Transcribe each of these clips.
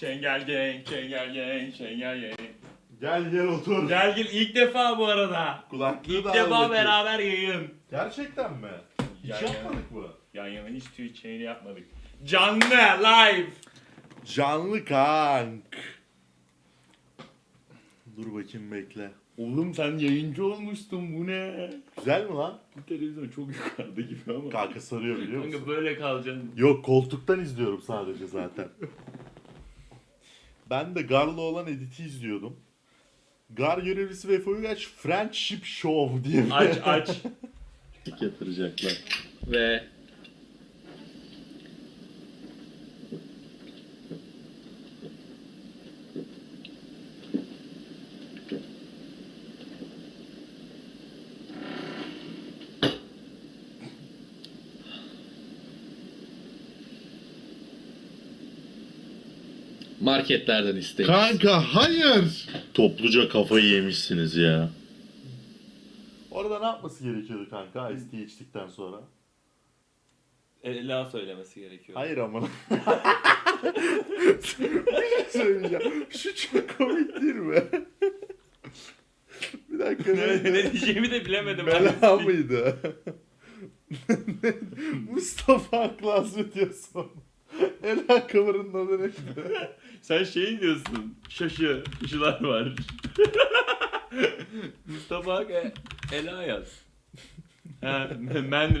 Çengel gang, çengel gang, çengel gang. Gel gel otur. Gel gel ilk defa bu arada. Kulaklığı İlk da al defa bakayım. beraber yayın. Gerçekten mi? Hiç Gel, yapmadık mı? Yan yana hiç Twitch yayını yapmadık. Canlı, live. Canlı kank. Dur bakayım bekle. Oğlum sen yayıncı olmuştun bu ne? Güzel mi lan? Bu televizyon çok yukarıda gibi ama. Kanka sarıyor biliyor musun? Kanka böyle kalacaksın. Yok koltuktan izliyorum sadece zaten. Ben de Gar'la olan editi izliyordum. Gar görevlisi ve Foyugaç Friendship Show diye Aç aç. yatıracaklar. Ve Marketlerden isteyin. Kanka hayır. Topluca kafayı yemişsiniz ya. Orada ne yapması gerekiyordu kanka Ice tea içtikten sonra? Ela söylemesi gerekiyor. Hayır ama. Bir şey söyleyeceğim. Şu çok komik değil mi? Bir dakika. ne, ne diyeceğimi de bilemedim. Bela mıydı? Mustafa Aklı Hazreti son. Ela cover'ın adı neydi? Sen şey diyorsun. Şaşı. Şaşılar var. Mustafa Ak e, Ela yaz. Ha, men.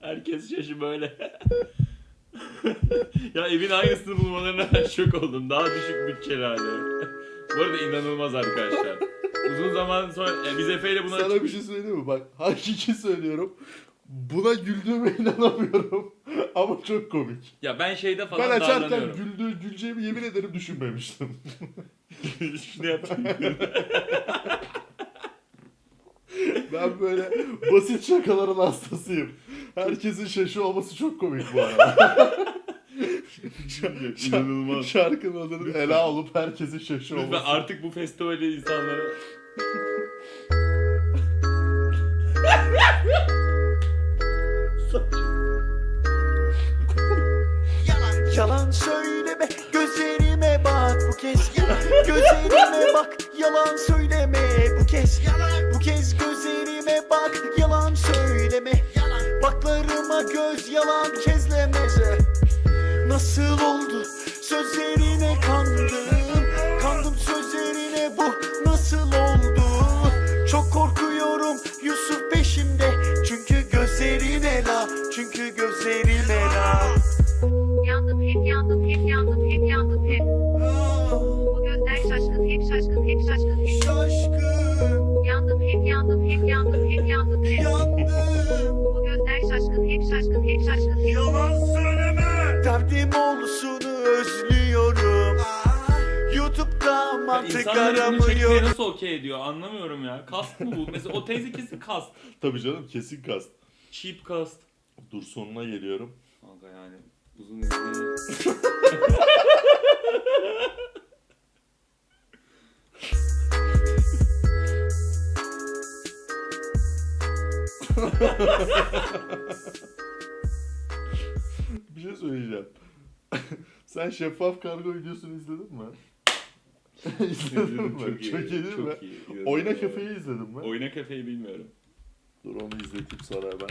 Herkes şaşı böyle. ya evin aynısını bulmalarına ben şok oldum. Daha düşük bütçeli hali. Bu arada inanılmaz arkadaşlar. Uzun zaman sonra e, biz Efe ile buna Sana bir şey söyleyeyim mi? Bak hakiki söylüyorum. Buna güldüğüme inanamıyorum. Ama çok komik. Ya ben şeyde falan Ben açarken darlanıyorum. güldüğü, güleceğimi yemin ederim düşünmemiştim. Şunu yapayım. Ben böyle basit şakaların hastasıyım. Herkesin şaşı olması çok komik bu arada. İnanılmaz. Şarkının adının Ela olup herkesin şaşı Lütfen olması. artık bu festivali insanlara... Gözlerime bak yalan söyleme. Bu kez Bu kez gözlerime bak yalan söyleme. Baklarıma göz yalan kezlemeze Nasıl oldu? Sözlerine kandım. Kandım sözlerine bu nasıl oldu? Çok korkuyorum Yusuf peşimde. Çünkü gözlerine la Çünkü gözlerime la. Yandım hep yandım hep yandım hep yandım hep. Çekmeye aramıyorum nasıl okey ediyor anlamıyorum ya. Kast mı bu? Mesela o teyze kesin kast. Tabii canım kesin kast. Cheap kast. Dur sonuna geliyorum. Kanka yani uzun izlediğini... Bir şey söyleyeceğim. Sen şeffaf kargo videosunu izledin mi? izledin mi? Çok iyi, değil mi? çok iyi. Oyna Kafe'yi izledin mi? Oyna kafeyi bilmiyorum. Dur onu izleteyim sonra ben.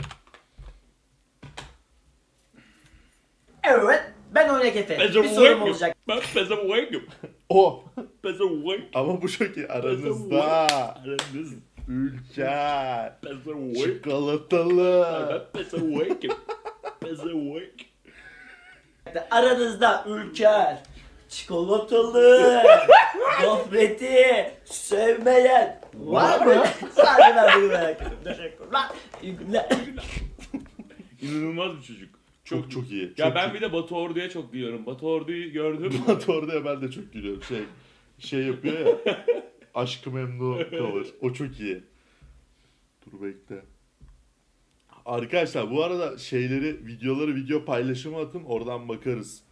Evet, ben Oynak Efe. Pezze Bir sorum olacak. Ben pezze wake O. Pezze wake. Ama bu çok iyi. Aranızda Aranız. ülker, Pezze wake. çikolatalı. Ben pezze wake. Pezze wake. Aranızda Ülker, çikolatalı, gofreti sevmeyen var mı? Sadece ben bunu merak ediyorum. Teşekkürler. İyi günler. İnanılmaz bir çocuk. Çok çok iyi. Ya çok ben iyi. bir de Batu Ordu'ya çok diyorum. Batu Ordu'yu gördüm. Batu orada ben de çok gülüyorum. Şey şey yapıyor ya. Aşkı Memnu cover. O çok iyi. Dur bekle. Arkadaşlar bu arada şeyleri, videoları video paylaşımı atın. Oradan bakarız.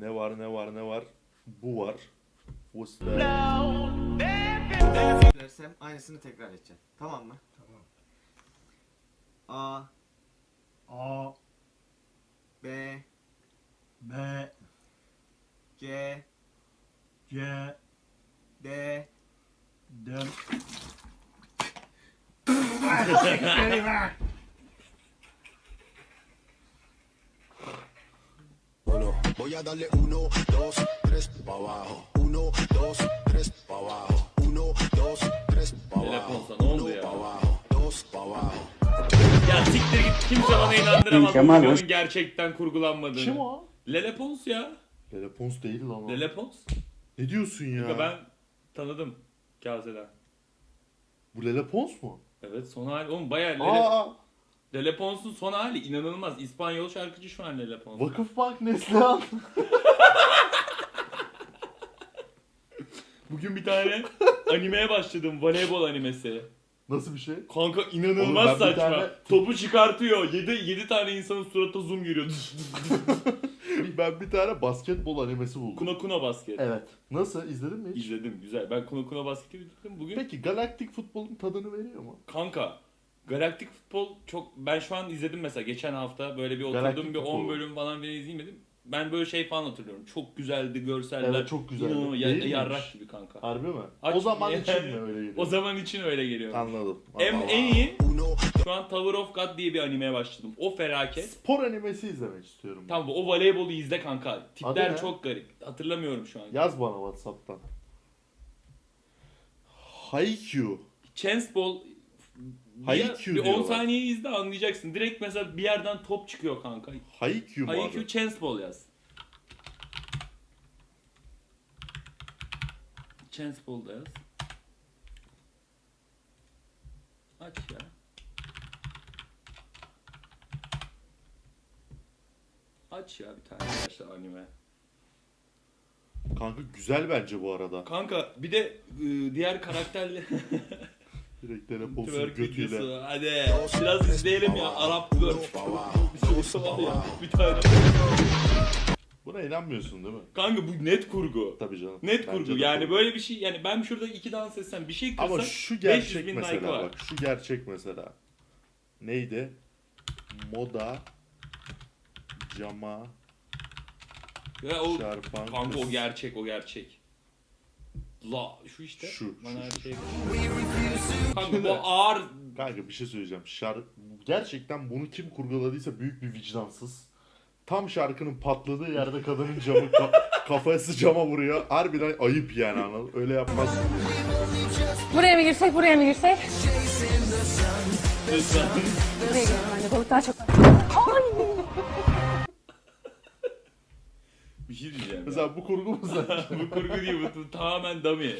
Ne var ne var ne var. Bu var. That? Dersem aynısını tekrar edeceğim. Tamam mı? Tamam. A A B B C C D D voy a darle uno, dos, tres, pa' abajo. Uno, dos, tres, pa' abajo. Uno, dos, tres, pa' abajo. Uno, ya? pa' abajo. Dos, pa' abajo. Ya siktir git kimse bana inandıramaz bu Kemal gerçekten kurgulanmadığını. Kim o? Lele Pons ya. Lele Pons değil lan o. Lele Pons. Ne diyorsun ya? Ya ben tanıdım Kase'den. Bu Lele Pons mu? Evet son hali. Oğlum bayağı Lele, Aa, Lele Pons'un son hali inanılmaz. İspanyol şarkıcı şu an Lele Pons. Vakıfbank Neslihan. Bugün bir tane animeye başladım. Voleybol animesi. Nasıl bir şey? Kanka Oğlum inanılmaz ben bir saçma. tane- Topu çıkartıyor. 7 7 tane insanın suratına zoom giriyor. ben bir tane basketbol animesi buldum. kuna kuna basket. Evet. Nasıl? İzledin mi hiç? İzledim güzel. Ben kuna kuna basketi izledim. Bugün Peki galaktik futbolun tadını veriyor mu? kanka Galaktik futbol çok ben şu an izledim mesela geçen hafta böyle bir oturdum Galaktik bir 10 futbol. bölüm falan bile izleyemedim. Ben böyle şey falan hatırlıyorum. Çok güzeldi görseller. Evet, çok güzeldi. İnanılmaz, ya- Değil yarrak gibi kanka. Harbi mi? Aç- o zaman Yani- için mi öyle geliyor? O zaman için öyle geliyor. Anladım. En, Anladım. en iyi şu an Tower of God diye bir animeye başladım. O felaket. Spor animesi izlemek istiyorum. ben. Tamam o voleybolu izle kanka. Tipler çok garip. Hatırlamıyorum şu an. Yaz bana Whatsapp'tan. Haikyuu. Chance Ball Haikyuu bir 10 diyorlar. saniye izle anlayacaksın. Direkt mesela bir yerden top çıkıyor kanka. Haikyuu mu Haikyuu adı? Chance Ball yaz. Chance Ball da yaz. Aç ya. Aç ya bir tane arkadaşlar anime. Kanka güzel bence bu arada. Kanka bir de ıı, diğer karakterle Direkt telefonsun twerk götüyle. videosu. Hadi biraz izleyelim ya Arap twerk. Bir şey var ya bir tane. Buna inanmıyorsun değil mi? Kanka bu net kurgu. Tabii canım. Net Bence kurgu de yani kurgu. böyle bir şey yani ben şurada iki dans etsem bir şey kırsam Ama şu 500 gerçek bin mesela like var. bak şu gerçek mesela. Neydi? Moda cama Ya o çarpan kanka kız. o gerçek o gerçek. La şu işte. Şu, Bana şu, şey. Kanka bu ağır Kanka bir şey söyleyeceğim. Şar gerçekten bunu kim kurguladıysa büyük bir vicdansız. Tam şarkının patladığı yerde kadının camı ka- kafası cama vuruyor. Harbiden ayıp yani anladın. Öyle yapmaz. Buraya mı girsek, buraya mı girsek? Buraya girelim bence. Balık daha çok bir şey diyeceğim. ya. Mesela bu kurgu mu sen? bu kurgu değil bu, bu tamamen dummy.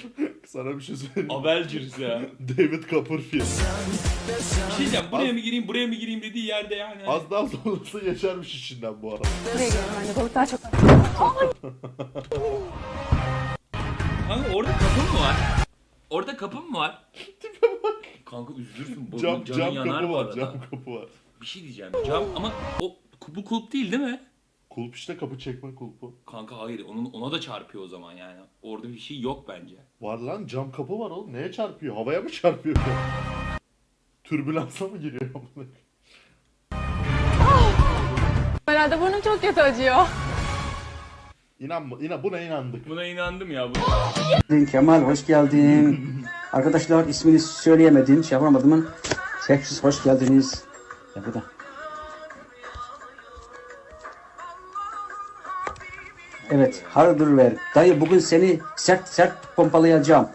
Sana bir şey söyleyeyim. Avengers ya. David Copperfield. Bir şey diyeceğim buraya mı gireyim buraya mı gireyim dediği yerde yani. Az daha sonrası geçermiş içinden bu arada. Buraya girelim bence. Balık daha çok Kanka orada kapı mı var? Orada kapı mı var? Kanka üzülürsün. Bu, Cam, canın cam yanar kapı bu var, arada. cam kapı var. Bir şey diyeceğim. Cam ama o bu kulp değil değil mi? Kulp işte kapı çekme kulpu. Kanka hayır onun ona da çarpıyor o zaman yani. Orada bir şey yok bence. Var lan cam kapı var oğlum. Neye çarpıyor? Havaya mı çarpıyor? Türbülansa mı giriyor? Herhalde burnum çok kötü acıyor. İnanma, inan, buna inandık. Buna inandım ya. Bu. Kemal hoş geldin. Arkadaşlar ismini söyleyemedim, şey yapamadım. Tekrar hoş geldiniz. Ya bu Evet, hardır ver. Dayı bugün seni sert sert pompalayacağım.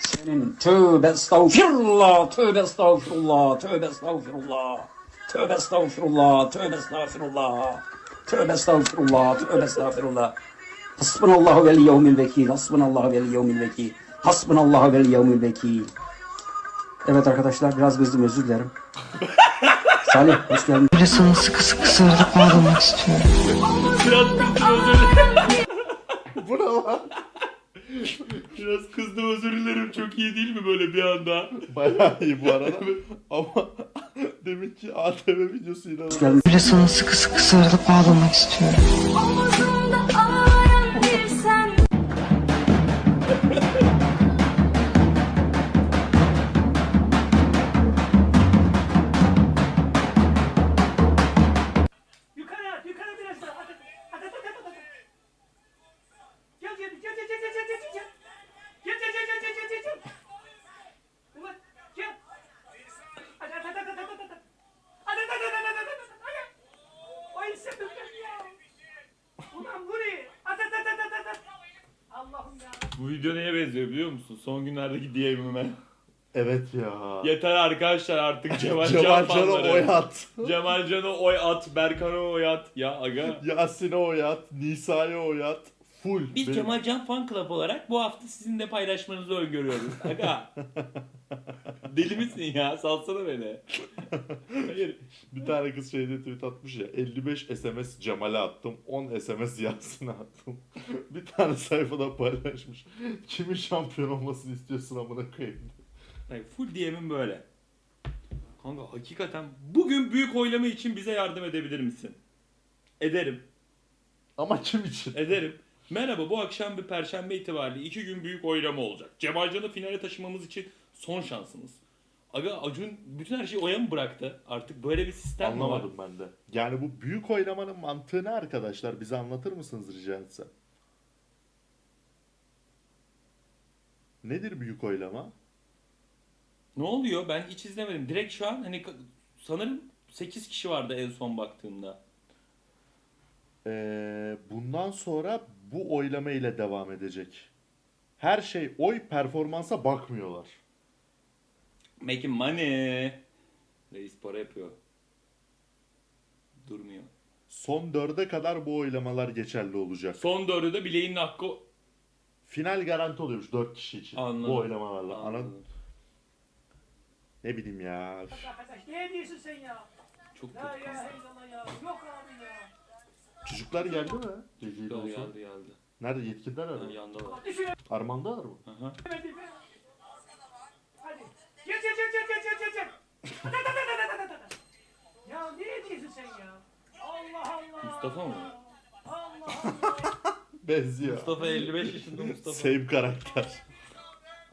Senin tövbe estağfirullah, tövbe estağfirullah, tövbe estağfirullah. Tövbe estağfirullah, tövbe estağfirullah. Tövbe estağfirullah, tövbe estağfirullah. Hasbunallahu vel yevmil vekil. Hasbunallahu vel yevmil vekil. Hasbunallahu vel yevmil vekil. Evet arkadaşlar biraz kızdım özür dilerim. Salih hoş geldin. Böyle sana sıkı sıkı sarılıp bağlamak istiyorum. Biraz kızdım özür dilerim. Biraz kızdım özür dilerim. Çok iyi değil mi böyle bir anda? Bayağı iyi bu arada. Ama demek ki ATV videosu inanılmaz. Böyle sana sıkı sıkı sarılıp bağlamak istiyorum. Bu benziyor biliyor musun? Son günlerdeki DM'ime. Evet ya. Yeter arkadaşlar artık Cemal Can Cemal Can'a fanları. oy at. Cemal Can'a oy at, Berkan'a oy at. Ya aga. Yasin'e oy at. Nisa'ya oy at. Full. Biz Benim- Cemal Can Fan Club olarak bu hafta sizin de paylaşmanızı öngörüyoruz. Aga. Deli misin ya? Salsana beni. Hayır. Bir tane kız şeyde tweet atmış ya 55 SMS Cemal'e attım 10 SMS Yasin'e attım. bir tane sayfada paylaşmış. Kimin şampiyon olmasını istiyorsun amına koyayım. Hayır, full DM'im böyle. Kanka hakikaten bugün büyük oylama için bize yardım edebilir misin? Ederim. Ama kim için? Ederim. Merhaba bu akşam bir perşembe itibariyle iki gün büyük oylama olacak. Cemalcan'ı finale taşımamız için son şansımız. Aga Acun bütün her şeyi oya mı bıraktı? Artık böyle bir sistem mi var? Anlamadım ben de. Yani bu büyük oylamanın mantığı ne arkadaşlar? Bize anlatır mısınız rica etsem? Nedir büyük oylama? Ne oluyor? Ben hiç izlemedim. Direkt şu an hani sanırım 8 kişi vardı en son baktığımda. Ee, bundan sonra bu oylama ile devam edecek. Her şey oy performansa bakmıyorlar. Making money. Reis para yapıyor. Durmuyor. Son dörde kadar bu oylamalar geçerli olacak. Son dördü de bileğinin hakkı Final garanti oluyormuş 4 kişi için. Anladım. Bu oylamalarla. Anladım. ne bileyim ya. Üf. Ne diyorsun sen ya? Çok La kötü. ilahe illallah ya. Yok abi ya. Çocuklar geldi mi? Geceyi Geldi geldi. Nerede yetkililer nerede? yandalar. Armandalar mı? Aha. Hadi. Hadi. Gel gel gel gel gel gel gel. At, at, at, at, at, at, at. Ya ne diyorsun sen ya? Allah Allah. Mustafa mı? Allah Allah. Benziyor. Mustafa 55 yaşında Mustafa. Same karakter.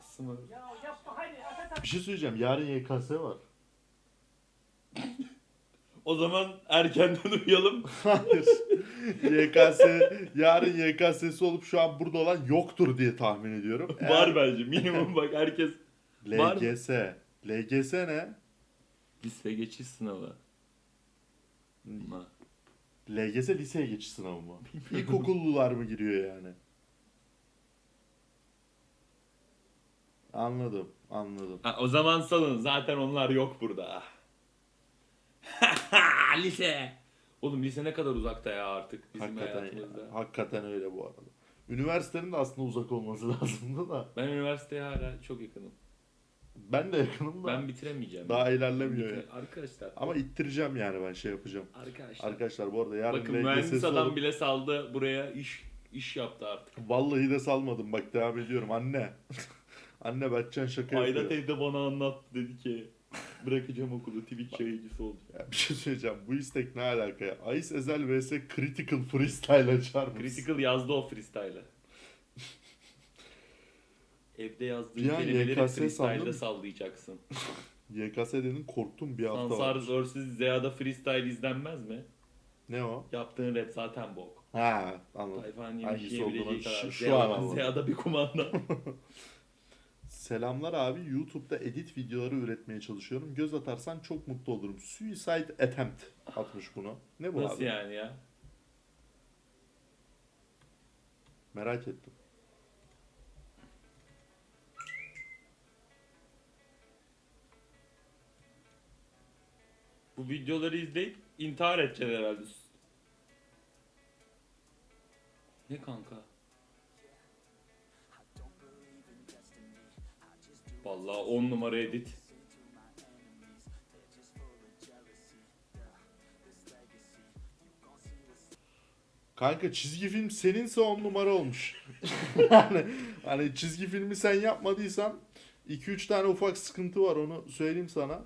Sımır. ya yapma hadi. At, at, at. Bir şey söyleyeceğim. Yarın YKS var. O zaman erkenden uyuyalım. Hayır. YKS, yarın YKS'si olup şu an burada olan yoktur diye tahmin ediyorum. Var bence. Minimum bak herkes. Var mı? LGS. LGS ne? Lise geçiş sınavı. Ma. LGS liseye geçiş sınavı mı? İlkokullular mı giriyor yani? Anladım, anladım. Ha, o zaman salın. Zaten onlar yok burada. lise. Oğlum lise ne kadar uzakta ya artık bizim Hakikaten, hayatımızda. ya, hakikaten öyle bu arada. Üniversitenin de aslında uzak olması lazımdı da. Ben üniversiteye hala çok yakınım. Ben de yakınım da. Ben bitiremeyeceğim. Daha ilerlemiyor Bitir- ya. Arkadaşlar. Ama ittireceğim yani ben şey yapacağım. Arkadaşlar. Arkadaşlar bu arada yarın Bakın LGS'si mühendis adam bile saldı buraya iş iş yaptı artık. Vallahi de salmadım bak devam ediyorum anne. anne Berkcan şaka Ayda yapıyor. teyze bana anlattı dedi ki bırakacağım okulu Twitch yayıncısı olacağım. Ya bir şey söyleyeceğim. Bu istek ne alaka ya? Ice Ezel vs Critical Freestyle açar mısın? Critical yazdı o freestyle'ı. Evde yazdığı Bir an kelimeleri YKS freestyle'da sandım. sallayacaksın. YKS dedin korktum bir hafta Sansar var. vs. Zeya'da freestyle izlenmez mi? Ne o? Yaptığın rap zaten bok. Ha anladım. Tayfan Hangisi yemiş olduğunu yiyebileceği kadar. şu, şu an Zeya'da, anladım. Zeya'da bir kumanda. Selamlar abi. YouTube'da edit videoları üretmeye çalışıyorum. Göz atarsan çok mutlu olurum. Suicide Attempt atmış bunu. Ne bu Nasıl abi? yani ya? Merak ettim. Bu videoları izleyip intihar edeceksin herhalde. Ne kanka? Vallahi 10 numara edit. Kanka çizgi film seninse on numara olmuş. yani hani çizgi filmi sen yapmadıysan 2-3 tane ufak sıkıntı var onu söyleyeyim sana.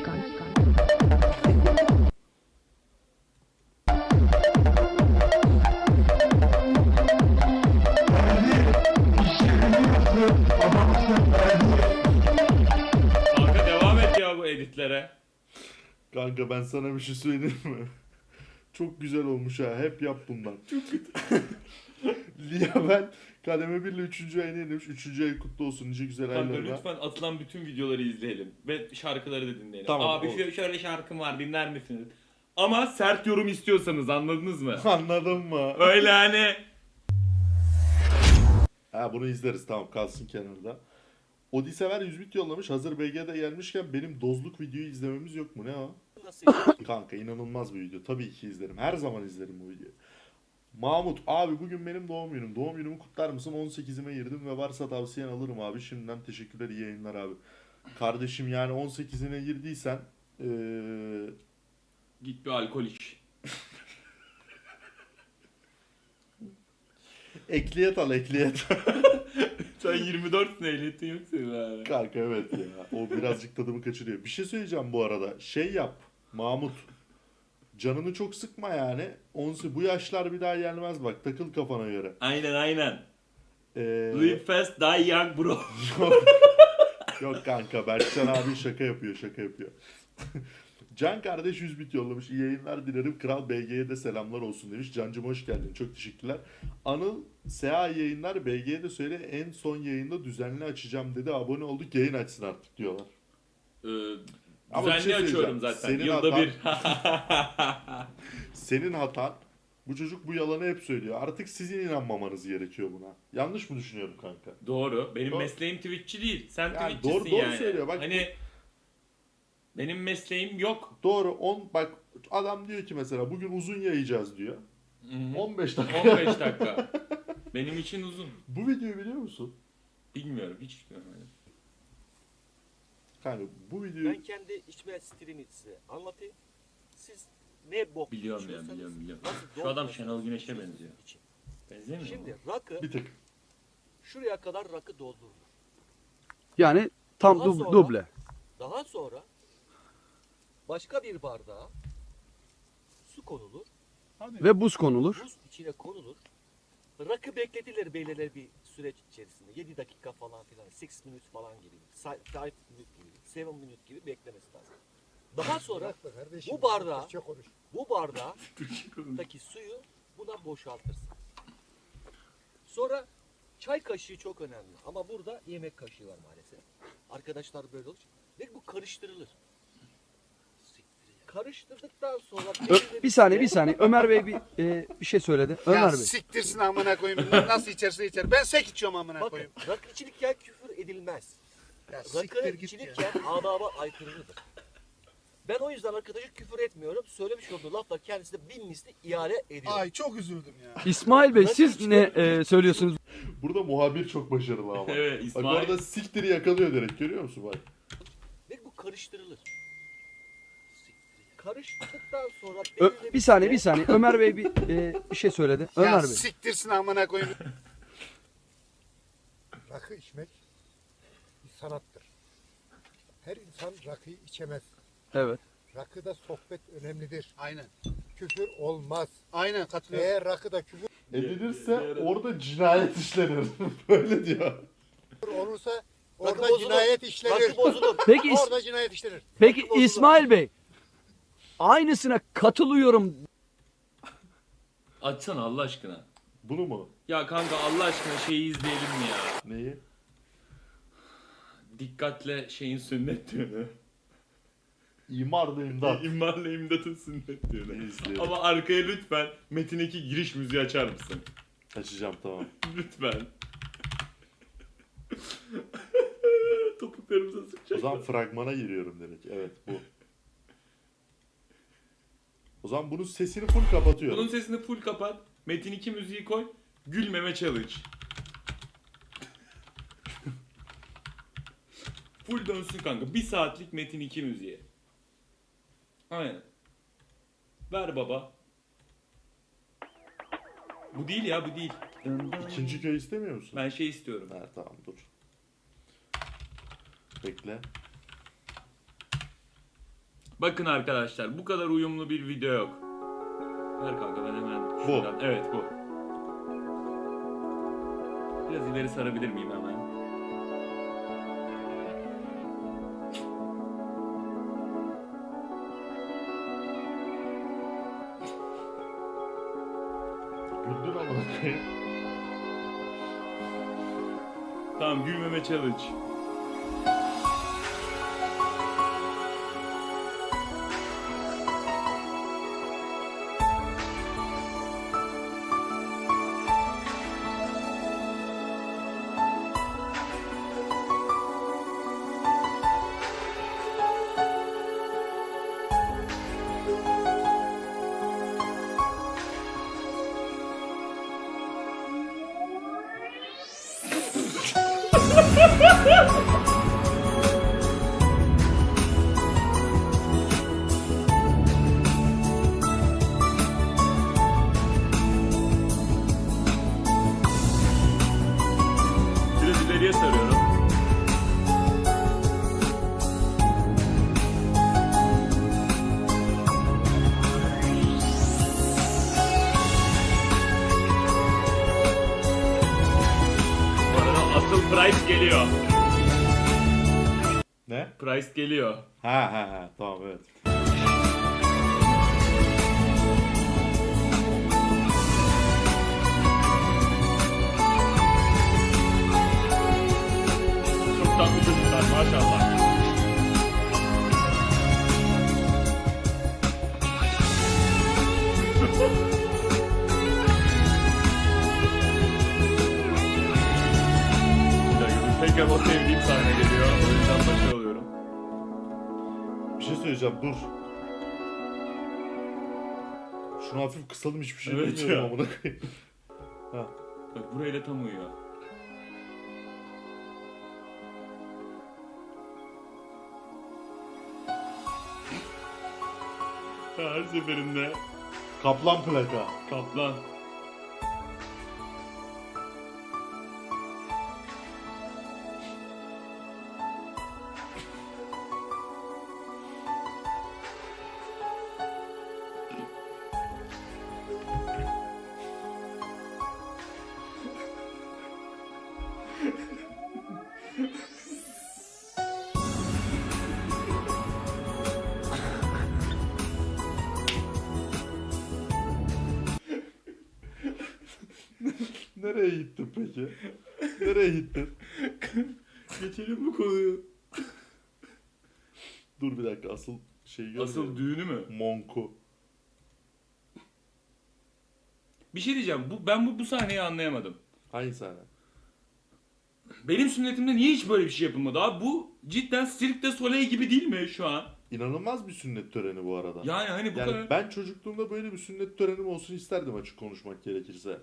Kanka ben sana bir şey söyleyeyim mi? Çok güzel olmuş ha. Hep yap bundan. Çok kötü. Lia ben kademe 1 ile 3. ayını yenilmiş. 3. ay kutlu olsun. Nice güzel Kanka aylarına. lütfen atılan bütün videoları izleyelim. Ve şarkıları da dinleyelim. Tamam, Abi olur. şöyle, şöyle şarkım var dinler misiniz? Ama sert yorum istiyorsanız anladınız mı? Anladın mı? Öyle hani. Ha bunu izleriz tamam kalsın kenarda. Odi Sever 100 bit yollamış. Hazır BG'de gelmişken benim dozluk videoyu izlememiz yok mu? Ne o? Kanka inanılmaz bir video. Tabii ki izlerim. Her zaman izlerim bu videoyu. Mahmut abi bugün benim doğum günüm. Doğum günümü kutlar mısın? 18'ime girdim ve varsa tavsiyen alırım abi. Şimdiden teşekkürler iyi yayınlar abi. Kardeşim yani 18'ine girdiysen eee Git bir alkol iç. ekliyet al ekliyet. Sen 24 ehliyetin yok senin abi. Kanka evet ya. O birazcık tadımı kaçırıyor. Bir şey söyleyeceğim bu arada. Şey yap. Mahmut. Canını çok sıkma yani. Onsi bu yaşlar bir daha gelmez bak. Takıl kafana göre. Aynen aynen. Ee, Live fast die young bro. yok. yok kanka. Berkcan abi şaka yapıyor. Şaka yapıyor. Can kardeş 100 bit yollamış. İyi yayınlar dilerim. Kral BG'ye de selamlar olsun demiş. Cancım hoş geldin. Çok teşekkürler. Anıl SEA yayınlar BG'ye de söyle en son yayında düzenli açacağım dedi. Abone olduk yayın açsın artık diyorlar. Ee, düzenli şey açıyorum zaten. Senin Yılda hatan- bir. Senin hatan. Bu çocuk bu yalanı hep söylüyor. Artık sizin inanmamanız gerekiyor buna. Yanlış mı düşünüyorum kanka? Doğru. Benim Doğru. mesleğim Twitch'çi değil. Sen Yani Twitch'çisin doğru- doğru yani. söylüyor. Bak hani benim mesleğim yok. Doğru. 10 bak adam diyor ki mesela bugün uzun yayacağız diyor. Hı hı. 15 dakika. 15 dakika. Benim için uzun. Bu videoyu biliyor musun? Bilmiyorum hiç görmedim. Kanka bu videoyu Ben kendi içme stilimi size anlatayım. Siz ne bok Biliyorum ya biliyorum biliyorum. Şu adam Şenol Güneş'e benziyor. için. Benzemiyor Şimdi mu? rakı bir tık. şuraya kadar rakı doldurulur. Yani tam Daha dub- sonra- duble. Daha sonra başka bir bardağa su konulur. Ve buz konulur. Buz içine konulur. Rakı bekletilir belirli bir süreç içerisinde. 7 dakika falan filan. 6 minutes falan gibi. 5 minute gibi. 7 minute gibi beklemesi lazım. Daha sonra bu bardağı bu bardağdaki suyu buna boşaltırsın. Sonra çay kaşığı çok önemli. Ama burada yemek kaşığı var maalesef. Arkadaşlar böyle olur. Ve bu karıştırılır. Karıştırdıktan sonra Ö- bir saniye bir saniye. Ömer Bey bir, e, bir şey söyledi. Ömer ya Bey. siktirsin amına koyayım. Bunlar Nasıl içerse içer. Ben sek içiyorum amına Bakın koyayım. rakı içilirken küfür edilmez. Ya Rakı siktir git içilirken adaba aykırıdır. Ben o yüzden arkadaşa küfür etmiyorum. Söylemiş olduğu lafla kendisine bin misli ihale ediyorum. Ay çok üzüldüm ya. İsmail Bey siz ne e, söylüyorsunuz? Burada muhabir çok başarılı ama. Evet, Bak İsmail. orada siktiri yakalıyor direkt görüyor musun bak. Ve bu karıştırılır. Karıştırdıktan sonra Ö- bir saniye bir saniye. Ömer Bey bir, e, bir şey söyledi. Ömer Ya Bey. siktirsin amına koyayım. Rakı içmek bir sanattır. Her insan rakıyı içemez. Evet. Rakıda sohbet önemlidir. Aynen. Küfür olmaz. Aynen katılıyorum. Eğer rakıda küfür Edilirse orada cinayet işlenir. Böyle diyor. olursa orada bozulur. cinayet işlenir. Rakı bozulur. Peki, is- Orada cinayet işlenir. peki İsmail Bey. Aynısına katılıyorum. Açsana Allah aşkına. Bunu mu? Ya kanka Allah aşkına şeyi izleyelim mi ya? Neyi? Dikkatle şeyin sünnet düğünü. İmarda imdat. İmmarla imdatın sünnet düğünü. İzleyelim. Ama arkaya lütfen Metin 2 giriş müziği açar mısın? Açacağım tamam. Lütfen. Topuklarımıza O sıkacak. zaman fragmana giriyorum direkt. Evet bu. O zaman bunun sesini full kapatıyorum. Bunun sesini full kapat. Metin 2 müziği koy. Gülmeme challenge. full dönsün kanka. Bir saatlik Metin 2 müziği. Aynen. Ver baba. Bu değil ya bu değil. İkinci köy istemiyor musun? Ben şey istiyorum. Ha tamam dur. Bekle. Bakın arkadaşlar bu kadar uyumlu bir video yok. Ver kanka ben hemen şuradan. Evet bu. Biraz ileri sarabilir miyim hemen? Güldün ama. Tamam gülmeme challenge. Price geliyor. Ne? Price geliyor. Ha ha ha tamam evet. Çok tatlı çocuklar maşallah. Tekrar o sevdiğim sahne geliyor. O yüzden başa alıyorum. Bir şey söyleyeceğim dur. Şunu hafif kısalım hiçbir şey Evet bilmiyorum ya. amına koyayım. Ha. Bak burayla tam uyuyor. Her seferinde Kaplan plaka. kaplan. Nereye gittin? Geçelim bu konuyu. Dur bir dakika asıl şey görmeyelim. Asıl düğünü mü? Monku. Bir şey diyeceğim. Bu, ben bu, bu sahneyi anlayamadım. Hangi sahne? Benim sünnetimde niye hiç böyle bir şey yapılmadı? Abi bu cidden Cirque du Soleil gibi değil mi şu an? İnanılmaz bir sünnet töreni bu arada. Yani hani bu yani kadar... ben çocukluğumda böyle bir sünnet törenim olsun isterdim açık konuşmak gerekirse.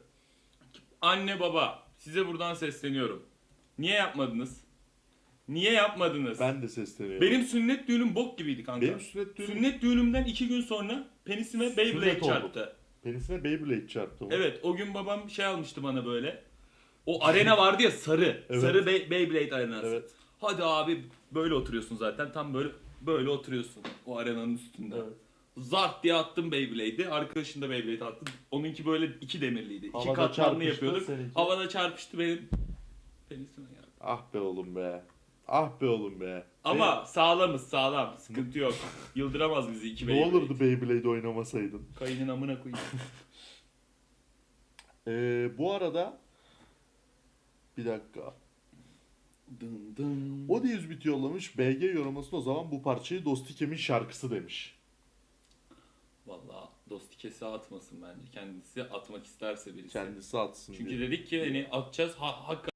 Anne baba size buradan sesleniyorum. Niye yapmadınız? Niye yapmadınız? Ben de sesleniyorum. Benim sünnet düğünüm bok gibiydi kanka. Benim sünnet düğünüm- Sünnet düğünümden iki gün sonra penisime Beyblade çarptı. Penisine Beyblade çarptı o. Evet o gün babam şey almıştı bana böyle. O arena vardı ya sarı. Evet. Sarı Bey- Beyblade arenası. Evet. Hadi abi böyle oturuyorsun zaten. Tam böyle böyle oturuyorsun o arenanın üstünde. Zart diye attım Beyblade'i. Arkadaşım da Beyblade attı. Onunki böyle iki demirliydi. iki Havada katmanlı çarpıştı, yapıyorduk. seninki. Havada çarpıştı benim penisime ya. Ah be oğlum be. Ah be oğlum be. Ama sağlamız sağlam. Sıkıntı yok. Yıldıramaz bizi iki Ne Beyblade. olurdu Beyblade oynamasaydın? Kayının amına koyayım. Ee, bu arada bir dakika. Dın dın. O da 100 bit yollamış. BG yorumasında o zaman bu parçayı Dostikem'in şarkısı demiş. Valla dostikesi atmasın bence. Kendisi atmak isterse birisi. Kendisi atsın Çünkü diye. dedik ki hani atacağız ha, hakikaten